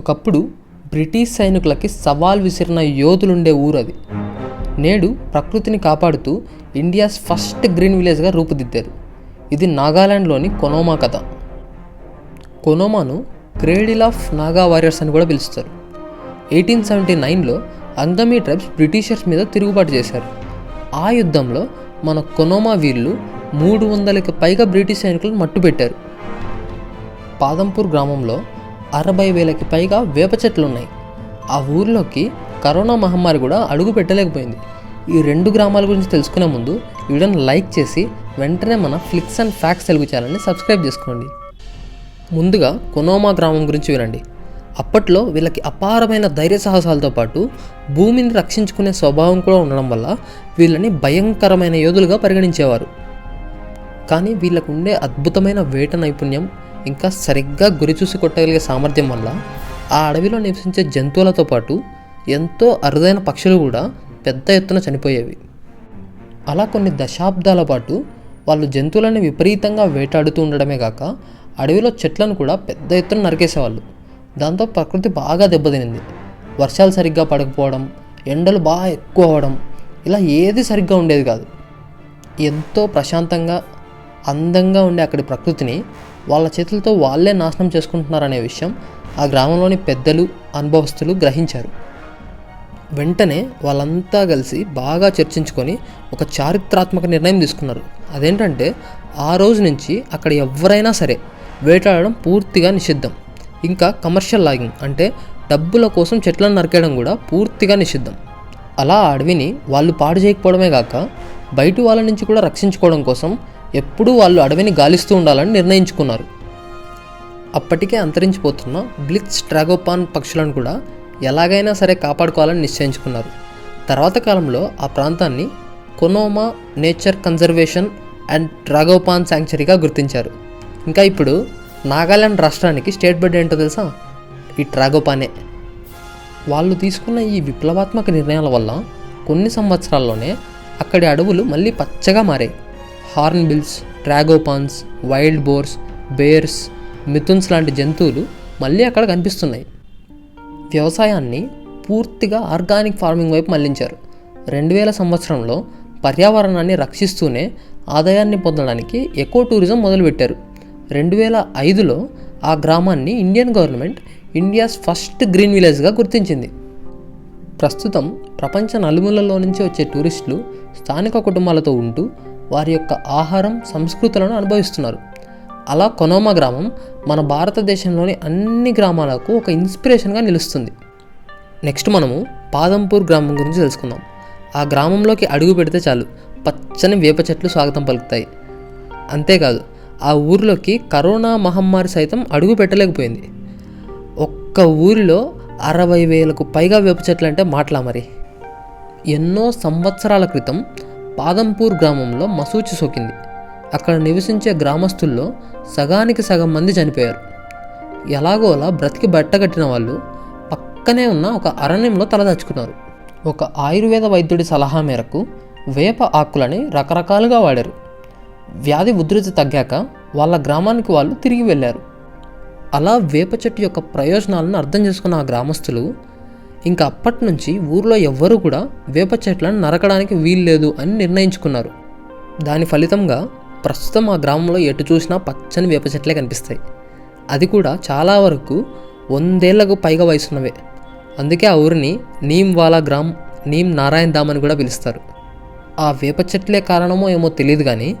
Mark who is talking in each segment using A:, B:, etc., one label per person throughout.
A: ఒకప్పుడు బ్రిటిష్ సైనికులకి సవాల్ విసిరిన యోధులుండే ఊరు అది నేడు ప్రకృతిని కాపాడుతూ ఇండియాస్ ఫస్ట్ గ్రీన్ విలేజ్గా రూపుదిద్దారు. ఇది నాగాలాండ్లోని కొనోమా కథ. కొనోమాను క్రేడిల్ ఆఫ్ నాగా వారియర్స్ అని కూడా పిలుస్తారు. ఎయిటీన్ సెవెంటీ నైన్లో అంగమీ ట్రైబ్స్ బ్రిటిషర్స్ మీద తిరుగుబాటు చేశారు. ఆ యుద్ధంలో మన కొనోమా వీళ్ళు మూడు వందలకి పైగా బ్రిటిష్ సైనికులను మట్టుపెట్టారు. పాదంపూర్ గ్రామంలో అరవై వేలకి పైగా వేప చెట్లు ఉన్నాయి ఆ ఊర్లోకి కరోనా మహమ్మారి కూడా అడుగు పెట్టలేకపోయింది. ఈ రెండు గ్రామాల గురించి తెలుసుకునే ముందు వీడియోని లైక్ చేసి వెంటనే మన ఫ్లిక్స్ అండ్ ఫ్యాక్ట్స్ తెలుగు ఛానల్ని సబ్స్క్రైబ్ చేసుకోండి. ముందుగా కొనోమా గ్రామం గురించి వినండి. అప్పట్లో వీళ్ళకి అపారమైన ధైర్య సాహసాలతో పాటు భూమిని రక్షించుకునే స్వభావం కూడా ఉండడం వల్ల వీళ్ళని భయంకరమైన యోధులుగా పరిగణించేవారు. కానీ వీళ్ళకు ఉండే అద్భుతమైన వేట నైపుణ్యం ఇంకా సరిగ్గా గురి చూసి కొట్టగలిగే సామర్థ్యం వల్ల ఆ అడవిలో నివసించే జంతువులతో పాటు ఎంతో అరుదైన పక్షులు కూడా పెద్ద ఎత్తున చనిపోయేవి. అలా కొన్ని దశాబ్దాల పాటు వాళ్ళు జంతువులను విపరీతంగా వేటాడుతూ ఉండడమే కాక అడవిలో చెట్లను కూడా పెద్ద ఎత్తున నరికేసేవాళ్ళు. దాంతో ప్రకృతి బాగా దెబ్బతినింది. వర్షాలు సరిగ్గా పడకపోవడం ఎండలు బాగా ఎక్కువ అవ్వడం ఇలా ఏది సరిగ్గా ఉండేది కాదు. ఎంతో ప్రశాంతంగా అందంగా ఉండే అక్కడి ప్రకృతిని వాళ్ళ చేతులతో వాళ్ళే నాశనం చేసుకుంటున్నారనే విషయం ఆ గ్రామంలోని పెద్దలు అనుభవస్తులు గ్రహించారు. వెంటనే వాళ్ళంతా కలిసి బాగా చర్చించుకొని ఒక చారిత్రాత్మక నిర్ణయం తీసుకున్నారు. అదేంటంటే ఆ రోజు నుంచి అక్కడ ఎవరైనా సరే వేటాడడం పూర్తిగా నిషిద్ధం. ఇంకా కమర్షియల్ లాగింగ్ అంటే డబ్బుల కోసం చెట్లను నరికేయడం కూడా పూర్తిగా నిషిద్ధం. అలా అడవిని వాళ్ళు పాడు చేయకపోవడమే కాక బయటి వాళ్ళ నుంచి కూడా రక్షించుకోవడం కోసం ఎప్పుడూ వాళ్ళు అడవిని గాలిస్తూ ఉండాలని నిర్ణయించుకున్నారు. అప్పటికే అంతరించిపోతున్న బ్లిక్స్ ట్రాగోపాన్ పక్షులను కూడా ఎలాగైనా సరే కాపాడుకోవాలని నిశ్చయించుకున్నారు. తర్వాత కాలంలో ఆ ప్రాంతాన్ని Khonoma nature conservation and tragopan శాంక్చరీగా గుర్తించారు. ఇంకా ఇప్పుడు నాగాలాండ్ రాష్ట్రానికి స్టేట్ బర్డ్ ఏంటో తెలుసా? ఈ ట్రాగోపానే. వాళ్ళు తీసుకున్న ఈ విప్లవాత్మక నిర్ణయాల వల్ల కొన్ని సంవత్సరాల్లోనే అక్కడి అడవులు మళ్ళీ పచ్చగా మారాయి. Hornbills tragopans wild boars bears మిథున్స్ లాంటి జంతువులు మళ్ళీ అక్కడ కనిపిస్తున్నాయి. వ్యవసాయాన్ని పూర్తిగా ఆర్గానిక్ ఫార్మింగ్ వైపు మళ్ళించారు. రెండు వేల సంవత్సరంలో పర్యావరణాన్ని రక్షిస్తూనే ఆదాయాన్ని పొందడానికి ఎకో టూరిజం మొదలుపెట్టారు. రెండు వేల ఐదులో ఆ గ్రామాన్ని Indian government India's first green విలేజ్గా గుర్తించింది. ప్రస్తుతం ప్రపంచ నలుమూలల్లో నుంచి వచ్చే టూరిస్టులు స్థానిక కుటుంబాలతో ఉంటూ వారి యొక్క ఆహారం సంస్కృతులను అనుభవిస్తున్నారు. అలా కొనోమా గ్రామం మన భారతదేశంలోని అన్ని గ్రామాలకు ఒక ఇన్స్పిరేషన్గా నిలుస్తుంది. నెక్స్ట్ మనము పాదంపూర్ గ్రామం గురించి తెలుసుకుందాం. ఆ గ్రామంలోకి అడుగు పెడితే చాలు పచ్చని వేప చెట్లు స్వాగతం పలుకుతాయి. అంతేకాదు ఆ ఊరిలోకి కరోనా మహమ్మారి సైతం అడుగు పెట్టలేకపోయింది. ఒక్క ఊరిలో అరవై వేలకు పైగా వేప చెట్లు అంటే మాటలా మరి? ఎన్నో సంవత్సరాల క్రితం పాదంపూర్ గ్రామంలో మసూచి సోకింది. అక్కడ నివసించే గ్రామస్తుల్లో సగానికి సగం మంది చనిపోయారు. ఎలాగోలా బ్రతికి బట్టగట్టిన వాళ్ళు పక్కనే ఉన్న ఒక అరణ్యంలో తలదాచుకున్నారు ఒక ఆయుర్వేద వైద్యుడి సలహా మేరకు వేప ఆకులని రకరకాలుగా వాడారు. వ్యాధి ఉధృతి తగ్గాక వాళ్ళ గ్రామానికి వాళ్ళు తిరిగి వెళ్ళారు. అలా వేప చెట్టు యొక్క ప్రయోజనాలను అర్థం చేసుకున్న ఆ గ్రామస్తులు ఇంకా అప్పటి నుంచి ఊర్లో ఎవ్వరూ కూడా వేప చెట్లను నరకడానికి వీల్లేదు అని నిర్ణయించుకున్నారు. దాని ఫలితంగా ప్రస్తుతం ఆ గ్రామంలో ఎటు చూసినా పచ్చని వేప చెట్లే కనిపిస్తాయి. అది కూడా చాలా వరకు వందేళ్ళకు పైగా వయసున్నవే. అందుకే ఆ ఊరిని నీమ్వాలా గ్రామ్ నీమ్ నారాయణ ధామ్ అని కూడా పిలుస్తారు. ఆ వేప చెట్లే కారణమో ఏమో తెలియదు కానీ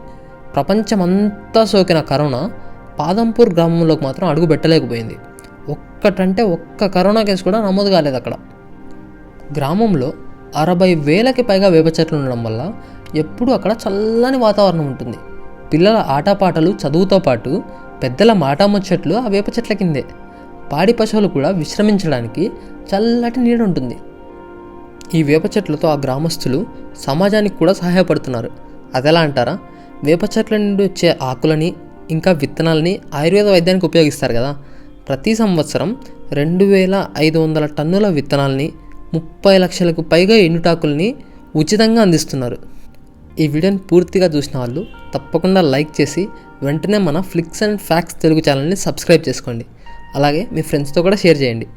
A: ప్రపంచమంతా సోకిన కరోనా పాదంపూర్ గ్రామంలోకి మాత్రం అడుగు పెట్టలేకపోయింది ఒక్కటంటే ఒక్క కరోనా కేసు కూడా నమోదు కాలేదు అక్కడ. గ్రామంలో అరవై వేలకి పైగా వేప చెట్లు ఉండడం వల్ల ఎప్పుడూ అక్కడ చల్లని వాతావరణం ఉంటుంది. పిల్లల ఆటపాటలు చదువుతో పాటు పెద్దల మాటాముచ్చట్లు ఆ వేప చెట్ల కిందే. పాడి పశువులు కూడా విశ్రమించడానికి చల్లటి నీడ ఉంటుంది. ఈ వేప చెట్లతో ఆ గ్రామస్తులు సమాజానికి కూడా సహాయపడుతున్నారు. అదెలా అంటారా? వేప చెట్ల నుండి వచ్చే ఆకులని ఇంకా విత్తనాలని ఆయుర్వేద వైద్యానికి ఉపయోగిస్తారు కదా. ప్రతి సంవత్సరం రెండు వేల ఐదు వందల టన్నుల విత్తనాల్ని ముప్పై లక్షలకు పైగా ఎండుటాకుల్ని ఉచితంగా అందిస్తున్నారు. ఈ వీడియోని పూర్తిగా చూసిన వాళ్ళు తప్పకుండా లైక్ చేసి వెంటనే మన ఫ్లిక్స్ అండ్ ఫ్యాక్స్ తెలుగు ఛానల్ని సబ్స్క్రైబ్ చేసుకోండి. అలాగే మీ ఫ్రెండ్స్తో కూడా షేర్ చేయండి.